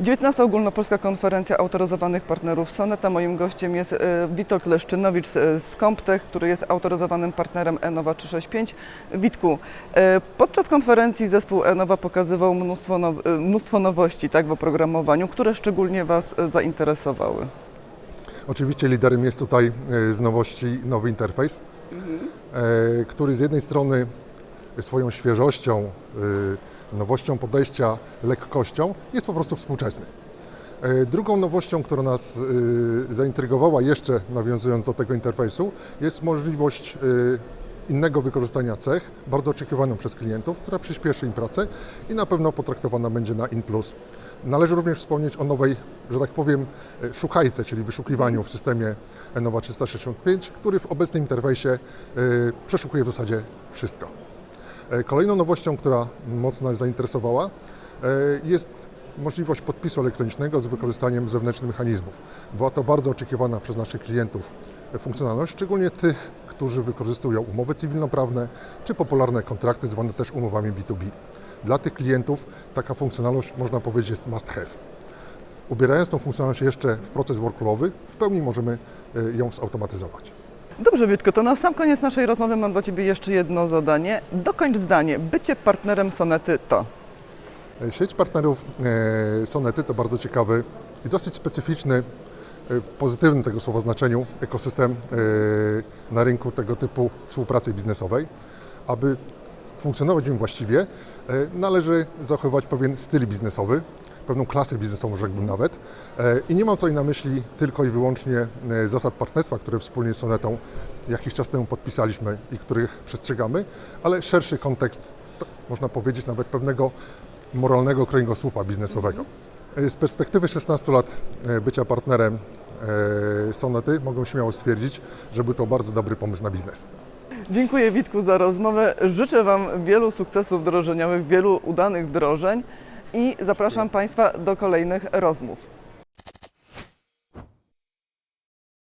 19. Ogólnopolska Konferencja Autoryzowanych Partnerów Soneta. Moim gościem jest e, Witold Leszczynowicz z- z Comptech, który jest autoryzowanym partnerem Enowa 365. Witku, e, podczas konferencji zespół Enowa pokazywał mnóstwo, now, e, mnóstwo nowości tak, w oprogramowaniu, które szczególnie Was e, zainteresowały. Oczywiście liderem jest tutaj e, z nowości nowy interfejs, e, który z jednej strony swoją świeżością, e, nowością podejścia, lekkością jest po prostu współczesny. E, Drugą nowością, która nas e, zaintrygowała jeszcze nawiązując do tego interfejsu, jest możliwość e, innego wykorzystania cech, bardzo oczekiwaną przez klientów, która przyspieszy im pracę i na pewno potraktowana będzie na in. Należy również wspomnieć o nowej, że tak powiem, e, szukajce, czyli wyszukiwaniu w systemie Enova 365, który w obecnym interfejsie e, przeszukuje w zasadzie wszystko. E, Kolejną nowością, która mocno zainteresowała, e, jest możliwość podpisu elektronicznego z wykorzystaniem zewnętrznych mechanizmów. Była to bardzo oczekiwana przez naszych klientów funkcjonalność, szczególnie tych, którzy wykorzystują umowy cywilnoprawne czy popularne kontrakty zwane też umowami B2B. Dla tych klientów taka funkcjonalność, można powiedzieć, jest must have. Ubierając tą funkcjonalność jeszcze w proces workflowy, w pełni możemy e, ją zautomatyzować. Dobrze, Witku, to na sam koniec naszej rozmowy mam dla Ciebie jeszcze jedno zadanie. Dokończ zdanie. Bycie partnerem Sonety to. E, Sieć partnerów e, Sonety to bardzo ciekawy i dosyć specyficzny e, w pozytywnym tego słowa znaczeniu ekosystem na rynku tego typu współpracy biznesowej. Aby funkcjonować w nim właściwie, należy zachowywać pewien styl biznesowy, pewną klasę biznesową, rzekłbym nawet. E, I nie mam tutaj na myśli tylko i wyłącznie e, zasad partnerstwa, które wspólnie z Sonetą jakiś czas temu podpisaliśmy i których przestrzegamy, ale szerszy kontekst, można powiedzieć nawet pewnego moralnego kręgosłupa biznesowego. E, Z perspektywy 16 lat bycia partnerem Sonety mogę śmiało stwierdzić, że był to bardzo dobry pomysł na biznes. Dziękuję Witku za rozmowę. Życzę Wam wielu sukcesów wdrożeniowych, wielu udanych wdrożeń i zapraszam Państwa do kolejnych rozmów.